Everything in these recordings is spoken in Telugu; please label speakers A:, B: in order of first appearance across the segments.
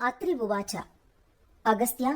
A: అత్రి ఉవాచ. అగస్త్య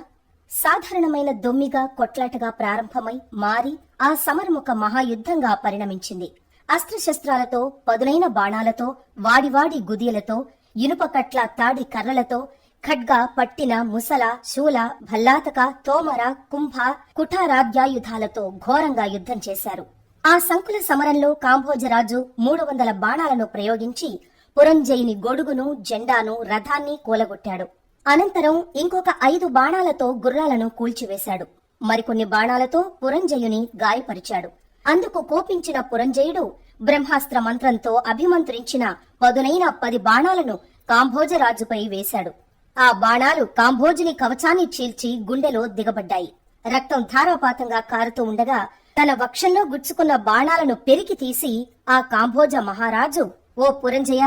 A: సాధారణమైన దొమ్మిగా కొట్లాటగా ప్రారంభమై మారి ఆ సమరం ఒక మహాయుద్ధంగా పరిణమించింది. అస్త్రశస్త్రాలతో పదునైన బాణాలతో వాడివాడి గుదియలతో ఇనుపకట్ల తాడి కర్రలతో ఖడ్గ పట్టిన ముసల శూల భల్లాతక తోమర కుంభ కుఠారాధ్యాయుధాలతో ఘోరంగా యుద్ధం చేశారు. ఆ సంకుల సమరంలో కాంభోజరాజు మూడు వందల బాణాలను ప్రయోగించి పురంజయుని గొడుగును జెండాను రథాన్ని కూలగొట్టాడు. అనంతరం ఇంకొక ఐదు బాణాలతో గుర్రాలను కూల్చివేశాడు. మరికొన్ని బాణాలతో పురంజయుని గాయపరిచాడు. అందుకు కోపించిన పురంజయుడు బ్రహ్మాస్త్ర మంత్రంతో అభిమంత్రించిన పదునైన పది బాణాలను కాంభోజరాజుపై వేశాడు. ఆ బాణాలు కాంభోజుని కవచాన్ని చీల్చి గుండెలో దిగబడ్డాయి. రక్తం ధారాపాతంగా కారుతూ ఉండగా తన వక్షంలో గుచ్చుకున్న బాణాలను పెరికి తీసి ఆ కాంభోజ మహారాజు ఓ పురంజయ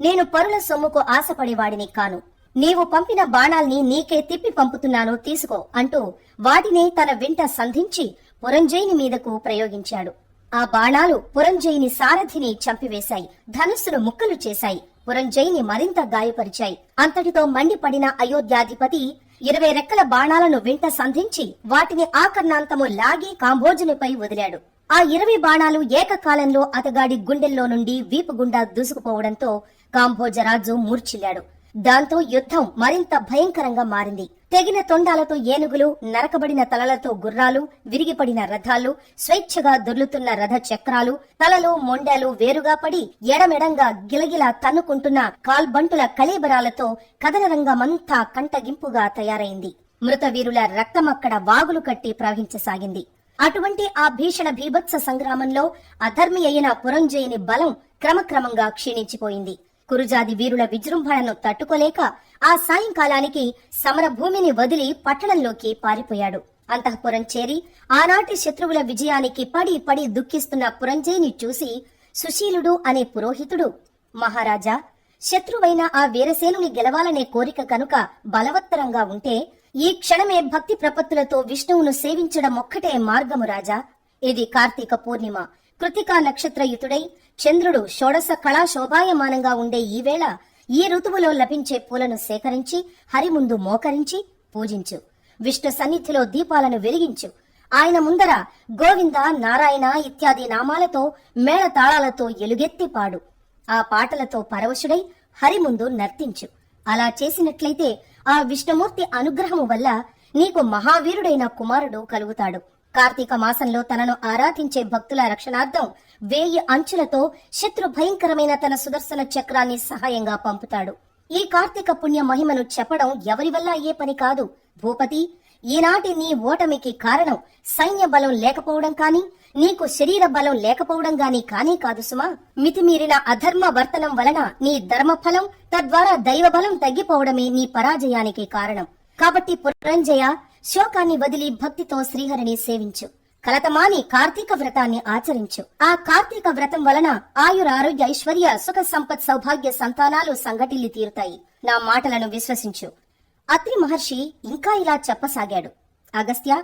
A: నేను పరుల సొమ్ముకు ఆశపడేవాడిని కాను. నీవు పంపిన బాణాల్ని నీకే తిప్పి పంపుతున్నాను తీసుకో అంటూ వాటిని తన వెంట సంధించి పురంజయుని మీదకు ప్రయోగించాడు. ఆ బాణాలు పురంజయుని సారథిని చంపివేశాయి. ధనుస్సును ముక్కలు చేశాయి. పురంజయుని మరింత గాయపరిచాయి. అంతటితో మండిపడిన అయోధ్యాధిపతి ఇరవై రెక్కల బాణాలను వెంట సంధించి వాటిని ఆకర్ణాంతము లాగి కాంభోజునిపై వదిలాడు. ఆ ఇరవై బాణాలు ఏకకాలంలో అతగాడి గుండెల్లో నుండి వీపు గుండా దూసుకుపోవడంతో కాంభోజరాజు మూర్చిల్లాడు దాంతో యుద్ధం మరింత భయంకరంగా మారింది. తెగిన తొండాలతో ఏనుగులు నరకబడిన తలలతో గుర్రాలు విరిగిపడిన రథాలు స్వేచ్ఛగా దొర్లుతున్న రథ చక్రాలు తలలు మొండాలు వేరుగా పడి ఎడమెడంగా గిలగిలా తన్నుకుంటున్న కాల్బంటుల కళేబరాలతో కథనరంగమంతా కంటగింపుగా తయారైంది. మృతవీరుల రక్తమక్కడ వాగులు కట్టి ప్రవహించసాగింది. అటువంటి ఆ భీషణ భీభత్స సంగ్రామంలో అధర్మి అయిన పురంజయుని బలం క్రమక్రమంగా క్షీణించిపోయింది. కురుజాది వీరుల విజృంభణను తట్టుకోలేక ఆ సాయంకాలానికి సమరభూమిని వదిలి పట్టణంలోకి పారిపోయాడు. అంతఃపురం చేరి ఆనాటి శత్రువుల విజయానికి పడి పడి దుఃఖిస్తున్న పురంజయుని చూసి సుశీలుడు అనే పురోహితుడు మహారాజా శత్రువైన ఆ వీరసేనుని గెలవాలనే కోరిక కనుక బలవత్తరంగా ఉంటే ఈ క్షణమే భక్తి ప్రపత్తులతో విష్ణువును సేవించడం ఒక్కటే మార్గము రాజా. ఇది కార్తీక పూర్ణిమ. కృతికా నక్షత్రయుతుడై చంద్రుడు షోడశ కళా శోభాయమానంగా ఉండే ఈ వేళ ఈ ఋతువులో లభించే పూలను సేకరించి హరి ముందు మోకరించి పూజించు. విష్ణు సన్నిధిలో దీపాలను వెలిగించు. ఆయన ముందర గోవింద నారాయణ ఇత్యాది నామాలతో మేళ తాళాలతో ఎలుగెత్తి పాడు. ఆ పాటలతో పరవశుడై హరి ముందు నర్తించు. అలా చేసినట్లయితే ఆ విష్ణుమూర్తి అనుగ్రహము వల్ల నీకు మహావీరుడైన కుమారుడు కలుగుతాడు. కార్తీక మాసంలో తనను ఆరాధించే భక్తుల రక్షణార్థం వేయి అంచులతో శత్రు భయంకరమైన తన సుదర్శన చక్రాన్ని సహాయంగా పంపుతాడు. ఈ కార్తీక పుణ్య మహిమను చెప్పడం ఎవరి వల్ల అయ్యే పని కాదు. భూపతి ఈనాటి నీ ఓటమికి కారణం సైన్య బలం లేకపోవడం కాని నీకు శరీర బలం లేకపోవడం గాని కానే కాదు సుమా. మితిమీరిన అధర్మ వర్తనం వలన నీ ధర్మఫలం తద్వారా దైవ బలం తగ్గిపోవడమే నీ పరాజయానికి కారణం. కాబట్టి పురంజయ శోకాన్ని వదిలి భక్తితో శ్రీహరిని సేవించు. కలతమాని కార్తీక వ్రతాన్ని ఆచరించు. ఆ కార్తీక వ్రతం వలన ఆయురారోగ్య ఐశ్వర్య సుఖ సంపత్ సౌభాగ్య సంతానాలు సంఘటిల్లి తీరుతాయి. నా మాటలను విశ్వసించు. అత్రి మహర్షి ఇంకా ఇలా చెప్పసాగాడు. అగస్త్య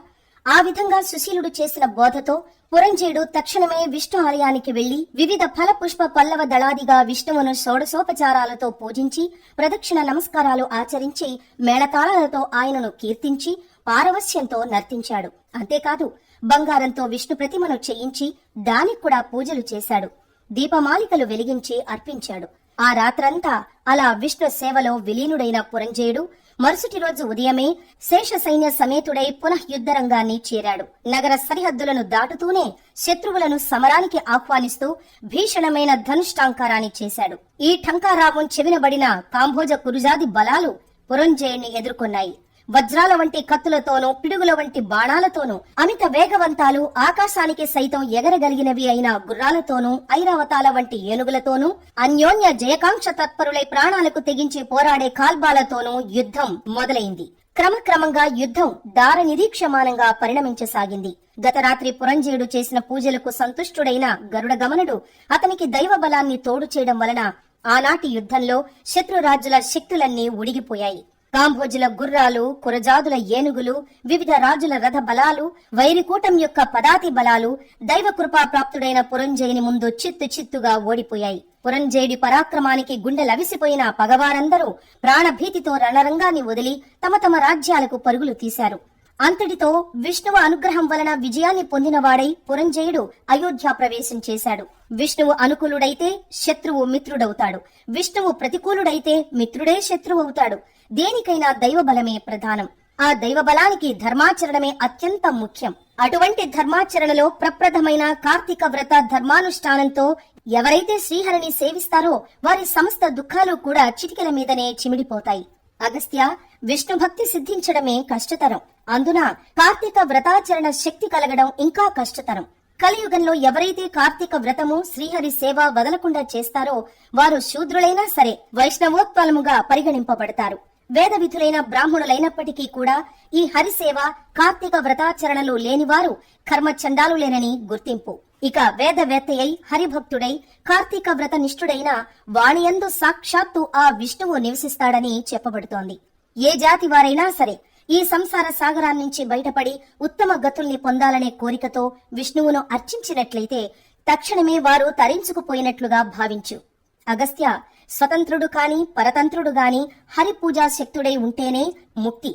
A: ఆ విధంగా సుశీలుడు చేసిన బోధతో పురంజేయుడు తక్షణమే విష్ణు ఆలయానికి వెళ్ళి వివిధ ఫల పుష్ప పల్లవ దళాదిగా విష్ణువును షోడశోపచారాలతో పూజించి ప్రదక్షిణ నమస్కారాలు ఆచరించి మేళతాళాలతో ఆయనను కీర్తించి పారవస్యంతో నర్తించాడు. అంతేకాదు బంగారంతో విష్ణు ప్రతిమను చేయించి దానికి కూడా పూజలు చేశాడు. దీపమాలికలు వెలిగించి అర్పించాడు. ఆ రాత్రంతా అలా విష్ణు సేవలో విలీనుడైన పురంజయుడు మరుసటి రోజు ఉదయమే శేష సైన్య సమేతుడై పునః యుద్ధరంగాన్ని చేరాడు. నగర సరిహద్దులను దాటుతూనే శత్రువులను సమరానికి ఆహ్వానిస్తూ భీషణమైన ధనుష్టాంకారాన్ని చేశాడు. ఈ ఠంకారావం చెవినబడిన కాంభోజ కురుజాది బలాలు పురంజయుణ్ణి ఎదుర్కొన్నాయి. వజ్రాల వంటి కత్తులతోనూ పిడుగుల వంటి బాణాలతోనూ అమిత వేగవంతాలు ఆకాశానికి సైతం ఎగరగలిగినవి అయిన గుర్రాలతోనూ ఐరావతాల వంటి ఏనుగులతోనూ అన్యోన్య జయకాంక్ష తత్పరులై ప్రాణాలకు తెగించి పోరాడే కాల్బాలతోనూ యుద్ధం మొదలైంది. క్రమక్రమంగా యుద్ధం దారనిరీక్షమానంగా పరిణమించసాగింది. గత రాత్రి పురంజేయుడు చేసిన పూజలకు సంతుష్టుడైన గరుడ గమనుడు అతనికి దైవ బలాన్ని తోడు చేయడం వలన ఆనాటి యుద్ధంలో శత్రురాజుల శక్తులన్నీ ఉడిగిపోయాయి. కాంభోజుల గుర్రాలు కురజాదుల ఏనుగులు వివిధ రాజుల రథ బలాలు వైరికూటం యొక్క పదాతి బలాలు దైవ కృపా ప్రాప్తుడైన పురంజయుని ముందు చిత్తు చిత్తుగా ఓడిపోయాయి. పురంజయుడి పరాక్రమానికి గుండెలవిసిపోయిన పగవారందరూ ప్రాణభీతితో రణరంగాన్ని వదిలి తమ తమ రాజ్యాలకు పరుగులు తీశారు. అంతటితో విష్ణువు అనుగ్రహం వలన విజయాన్ని పొందినవాడై పురంజయుడు అయోధ్య ప్రవేశం చేశాడు. విష్ణువు అనుకూలుడైతే శత్రువు మిత్రుడవుతాడు. విష్ణువు ప్రతికూలుడైతే మిత్రుడే శత్రువు అవుతాడు దేనికైనా దైవబలమే ప్రధానం. ఆ దైవబలానికి ధర్మాచరణమే అత్యంత ముఖ్యం. అటువంటి ధర్మాచరణలో ప్రప్రథమైన కార్తీక వ్రత ధర్మానుష్ఠానంతో ఎవరైతే శ్రీహరిని సేవిస్తారో వారి సమస్త దుఃఖాలు కూడా చిటికెల మీదనే చిమిడిపోతాయి. అగస్త్య విష్ణు భక్తి సిద్ధించడమే కష్టతరం. అందున కార్తీక వ్రతాచరణ శక్తి కలగడం ఇంకా కష్టతరం. కలియుగంలో ఎవరైతే కార్తీక వ్రతము శ్రీహరి సేవ వదలకుండా చేస్తారో వారు శూద్రులైనా సరే వైష్ణవోత్పలముగా పరిగణింపబడతారు. వేద విధులైన బ్రాహ్మణులైనప్పటికీ కూడా ఈ హరిసేవ కార్తీక వ్రతాచరణలు లేనివారు కర్మచండాలు లేనని గుర్తింపు. ఇక వేదవేత్తయై హరిభక్తుడై కార్తీక వ్రత నిష్ఠుడైన వాణియందు సాక్షాత్తు ఆ విష్ణువు నివసిస్తాడని చెప్పబడుతోంది. ఏ జాతి వారైనా సరే ఈ సంసార సాగరాన్నించి బయటపడి ఉత్తమ గతుల్ని పొందాలనే కోరికతో విష్ణువును అర్చించినట్లయితే తక్షణమే వారు తరించుకుపోయినట్లుగా భావించు. అగస్త్య స్వతంత్రుడు కాని పరతంత్రుడు గాని హరి పూజా శక్తుడై ఉంటేనే ముక్తి.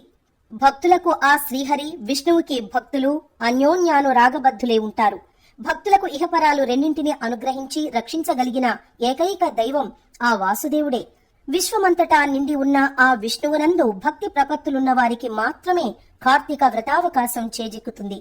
A: భక్తులకు ఆ శ్రీహరి విష్ణువుకి భక్తులు అన్యోన్యాను రాగబద్ధులే ఉంటారు. భక్తులకు ఇహపరాలు రెండింటిని అనుగ్రహించి రక్షించగలిగిన ఏకైక దైవం ఆ వాసుదేవుడే. విశ్వమంతటా నిండి ఉన్న ఆ విష్ణువునందు భక్తి ప్రపత్తులున్న వారికి మాత్రమే కార్తీక వ్రతావకాశం చేజిక్కుతుంది.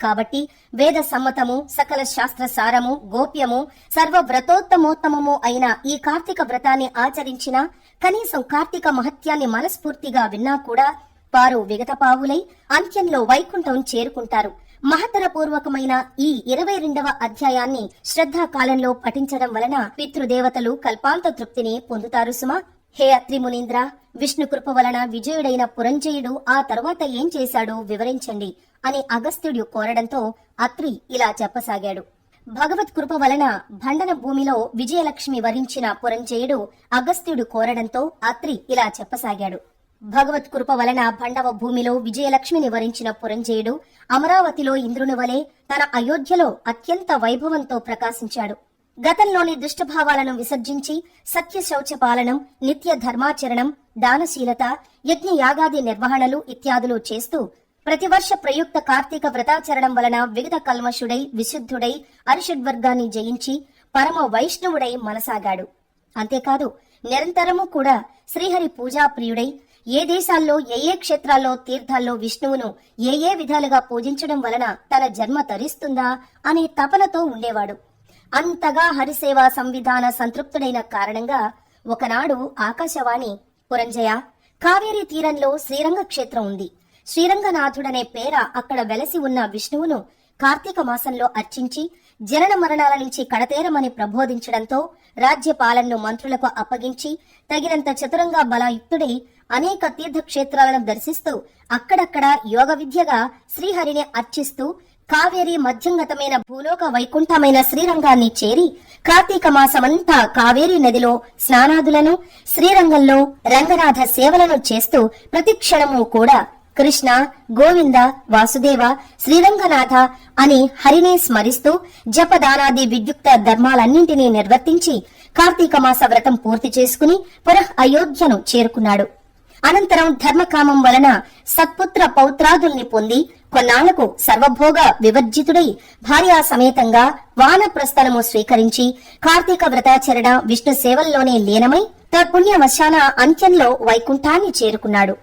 A: కాబట్టి వేద సమ్మతము సకల శాస్త్ర సారము గోప్యము సర్వ వ్రతోత్తమోత్తమము అయిన ఈ కార్తీక వ్రతాన్ని ఆచరించిన కనీసం కార్తీక మహత్యాన్ని మనస్ఫూర్తిగా విన్నా కూడా వారు విగతపావులై అంత్యంలో వైకుంఠం చేరుకుంటారు. మహత్తర పూర్వకమైన ఈ ఇరవై రెండవ అధ్యాయాన్ని శ్రద్ధా కాలంలో పఠించడం వలన పితృదేవతలు కల్పాంత తృప్తిని పొందుతారు సుమా. హే అత్రి మునీంద్ర విష్ణు కృప వలన విజయుడైన పురంజయుడు ఆ తరువాత ఏం చేశాడో వివరించండి అని అగస్త్యుడు కోరడంతో అత్రి ఇలా చెప్పసాగాడు. భగవత్ కృప వలన భండన భూమిలో విజయలక్ష్మి వరించిన పురంజయుడు అగస్త్యుడు కోరడంతో అత్రి ఇలా చెప్పసాగాడు. భగవత్ కృప వలన భండవ భూమిలో విజయలక్ష్మిని వరించిన పురంజయుడు అమరావతిలో ఇంద్రుని వలె తన అయోధ్యలో అత్యంత వైభవంతో ప్రకాశించాడు. గతంలోని దుష్టభావాలను విసర్జించి సత్య శౌచ పాలనం నిత్య ధర్మాచరణం దానశీలత యజ్ఞ యాగాది నిర్వహణలు ఇత్యాదులు చేస్తూ ప్రతివర్ష ప్రయుక్త కార్తీక వ్రతాచరణం వలన విగత కల్మషుడై విశుద్ధుడై అరిషడ్వర్గాన్ని జయించి పరమ వైష్ణవుడై మనసాగాడు. అంతేకాదు నిరంతరము కూడా శ్రీహరి పూజా ప్రియుడై ఏ దేశాల్లో ఏ ఏ క్షేత్రాల్లో తీర్థాల్లో విష్ణువును ఏ ఏ విధాలుగా పూజించడం వలన తన జన్మ తరిస్తుందా అనే తపనతో ఉండేవాడు. అంతగా హరిసేవా సంవిధాన సంతృప్తుడైన కారణంగా ఒకనాడు ఆకాశవాణి పురంజయ కావేరీ తీరంలో శ్రీరంగ క్షేత్రం ఉంది. శ్రీరంగనాథుడనే పేర అక్కడ వెలసి ఉన్న విష్ణువును కార్తీక మాసంలో అర్చించి జనన మరణాల నుంచి కడతేరమని ప్రబోధించడంతో రాజ్యపాలనను మంత్రులకు అప్పగించి తగినంత చతురంగా బలయుక్తుడై అనేక తీర్థక్షేత్రాలను దర్శిస్తూ అక్కడక్కడ యోగ విద్యగా శ్రీహరిని అర్చిస్తూ కావేరి మధ్యంగతమైన భూలోక వైకుంఠమైన శ్రీరంగాన్ని చేరి కార్తీక మాసమంతా కావేరి నదిలో స్నానాదులను శ్రీరంగంలో రంగనాథ సేవలను చేస్తూ ప్రతిక్షణము కూడా కృష్ణ గోవింద వాసుదేవ శ్రీరంగనాథ అని హరిని స్మరిస్తూ జపదానాది విద్యుక్త ధర్మాలన్నింటినీ నిర్వర్తించి కార్తీక మాస వ్రతం పూర్తి చేసుకుని పునః అయోధ్యను చేరుకున్నాడు. అనంతరం ధర్మకామం వలన సత్పుత్ర పౌత్రాదుల్ని పొంది కొన్నాళ్ళకు సర్వభోగ వివర్జితుడై భార్యా సమేతంగా వానప్రస్థలము స్వీకరించి కార్తీక వ్రతాచరణ విష్ణు సేవల్లోనే లీనమై తత్పుణ్యవశాన అంత్యంలో వైకుంఠాన్ని చేరుకున్నాడు.